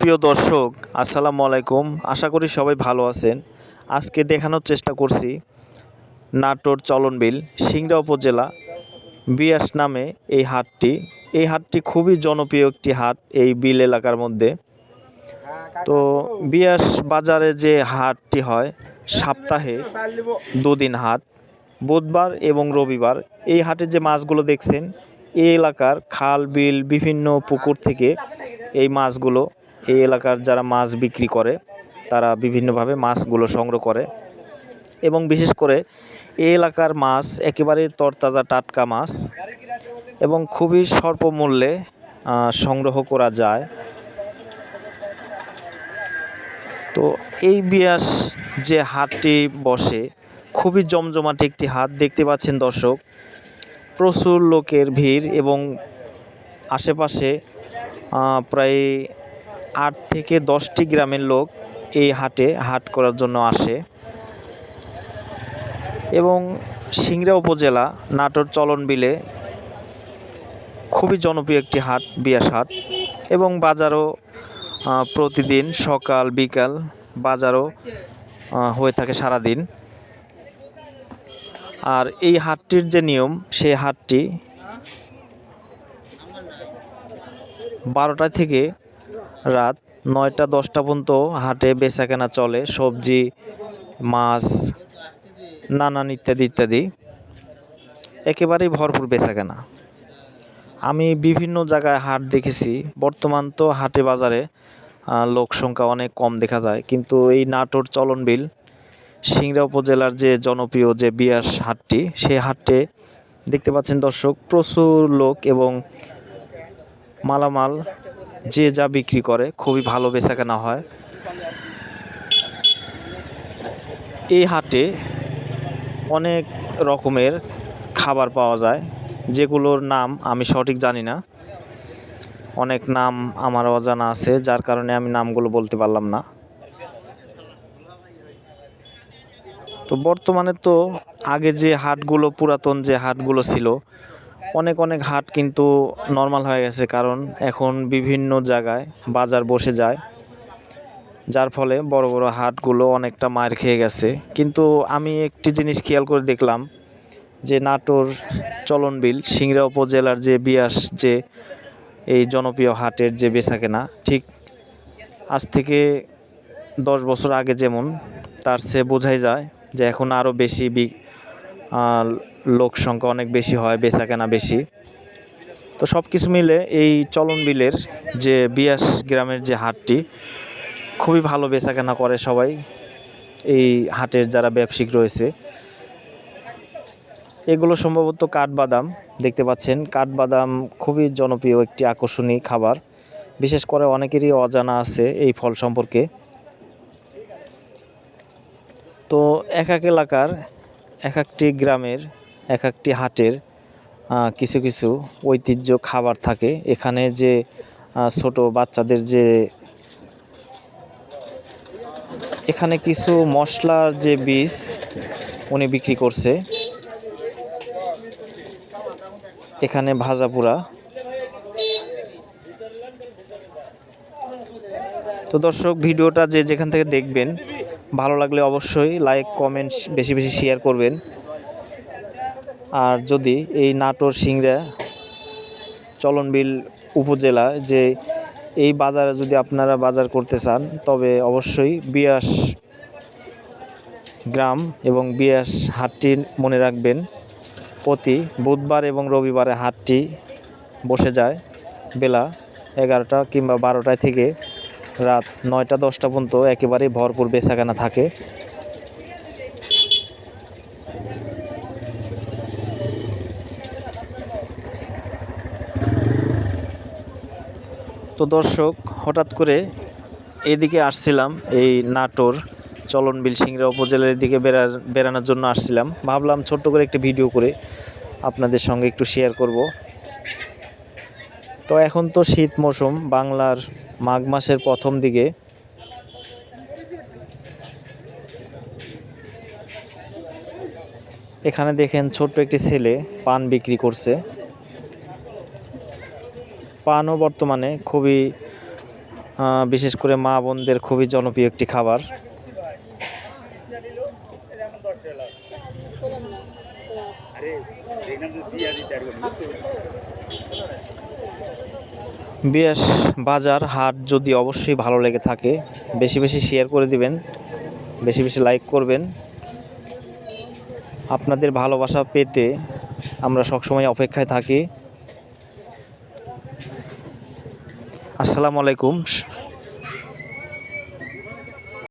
সুপ্রিয় দর্শক, আসসালামু আলাইকুম। আশা করি সবাই ভালো আছেন। আজকে দেখানোর চেষ্টা করছি নাটোর চলনবিল, সিংড়া উপজেলা, বিয়াস নামে এই হাটটি। এই হাটটি খুবই জনপ্রিয় একটি হাট এই বিল এলাকার মধ্যে। তো বিয়াস বাজারে যে হাটটি হয়, সপ্তাহে দুদিন হাট, বুধবার এবং রবিবার। এই হাটে যে মাছগুলো দেখছেন, এই এলাকার খাল, বিল, বিভিন্ন পুকুর থেকে এই মাছগুলো এই এলাকার যারা মাছ বিক্রি করে, তারা বিভিন্নভাবে মাছগুলো সংগ্রহ করে এবং বিশেষ করে এই এলাকার মাছ একেবারে তরতাজা টাটকা মাছ এবং খুবই স্বল্প মূল্যে সংগ্রহ করা যায়। তো এই বিয়াস যে হাটটি বসে, খুবই জমজমাট একটি হাট দেখতে পাচ্ছেন দর্শক। প্রচুর লোকের ভিড় এবং আশেপাশে প্রায় আট থেকে দশটি গ্রামের লোক এই হাটে হাট করার জন্য আসে। এবং সিংড়া উপজেলা নাটোর চলন বিলে খুবই জনপ্রিয় একটি হাট, বিয়াস হাট। এবং বাজারও প্রতিদিন সকাল, বিকাল বাজারও হয়ে থাকে সারাদিন। আর এই হাটটির যে নিয়ম, সেই হাটটি বারোটা থেকে রাত নয়টা দশটা পর্যন্ত হাটে বেচা কেনা চলে, সবজি, মাছ, নানান ইত্যাদি ইত্যাদি। একেবারেই ভরপুর বেচা কেনা আমি বিভিন্ন জায়গায় হাট দেখেছি। বর্তমান তো হাটে বাজারে লোক সংখ্যা অনেক কম দেখা যায়। কিন্তু এই নাটোর চলনবিল সিংড়া উপজেলার যে জনপ্রিয় যে বিয়াস হাটটি সেই হাটে দেখতে পাচ্ছেন দর্শক, প্রচুর লোক এবং মালামাল যে যা বিক্রি করে, খুবই ভালো বেচা কেনা হয়। এই হাটে অনেক রকমের খাবার পাওয়া যায়, যেগুলোর নাম আমি সঠিক জানি না। অনেক নাম আমার অজানা আছে, যার কারণে আমি নামগুলো বলতে পারলাম না। তো বর্তমানে তো আগে যে হাটগুলো, পুরাতন যে হাটগুলো ছিল অনেক অনেক হাট কিন্তু নর্মাল হয়ে গেছে কারণ এখন বিভিন্ন জায়গায় বাজার বসে যায়। যার ফলে বড় বড় হাটগুলো অনেকটা মার খেয়ে গেছে। কিন্তু আমি একটি জিনিস খেয়াল করে দেখলাম যে নাটোর চলনবিল সিংড়া উপজেলার যে বিয়াস যে এই জনপ্রিয় হাটের যে বেচাকেনা ঠিক আজ থেকে দশ বছর আগে যেমন, তার সে বোঝাই যায় যে এখন আরও বেশি লোক সংখ্যা অনেক বেশি হয় বেচা কেনা বেশি। তো সব কিছু মিলে এই চলন বিলের যে বিয়াস গ্রামের যে হাটটি, খুবই ভালো বেচা কেনা করে সবাই এই হাটের যারা ব্যবসায়িক রয়েছে। এগুলো সম্ভবত কাঠবাদাম, দেখতে পাচ্ছেন। কাঠবাদাম খুবই জনপ্রিয় একটি আকর্ষণীয় খাবার। বিশেষ করে অনেকেরই অজানা আছে এই ফল সম্পর্কে। তো এক এক এলাকার এক একটি গ্রামের এক একটি হাটের কিছু কিছু ঐতিহ্য খাবার থাকে। এখানে যে ছোট বাচ্চাদের যে, এখানে কিছু মশলার যে বীজ উনি বিক্রি করছে। এখানে ভাজা পোড়া। তো দর্শক, ভিডিওটা যে যেখান থেকে দেখবেন, ভালো লাগলে অবশ্যই লাইক, কমেন্ট, বেশি বেশি শেয়ার করবেন। আর যদি এই নাটোর সিংড়া চলনবিল উপজেলা যে এই বাজারে যদি আপনারা বাজার করতে চান, তবে অবশ্যই বিয়াস গ্রাম এবং বিয়াস হাটটি মনে রাখবেন। প্রতি বুধবার এবং রবিবারে হাটটি বসে যায় বেলা এগারোটা কিংবা বারোটায় থেকে রাত নয়টা, দশটা পর্যন্ত একেবারেই ভরপুর বেচাকেনা থাকে। তো দর্শক, হঠাৎ করে এদিকে আসছিলাম, এই নাটোর চলনবিল সিংড়া উপজেলার দিকে বেড়া, বেড়ানোর জন্য আসছিলাম। ভাবলাম ছোট্ট করে একটি ভিডিও করে আপনাদের সঙ্গে একটু শেয়ার করব। তো এখন তো শীত মৌসুম বাংলার মাঘ মাসের প্রথম দিকে। এখানে দেখেন ছোট্ট একটি ছেলে পান বিক্রি করছে। পানও বর্তমানে খুবই বিশেষ করে মা বোনদের খুবই জনপ্রিয় একটি খাবার। বেশ বাজার হাট যদি অবশ্যই ভালো লেগে থাকে, বেশি বেশি শেয়ার করে দিবেন, বেশি বেশি লাইক করবেন। আপনাদের ভালোবাসা পেতে আমরা সবসময় অপেক্ষায় থাকি। আসসালামু আলাইকুম।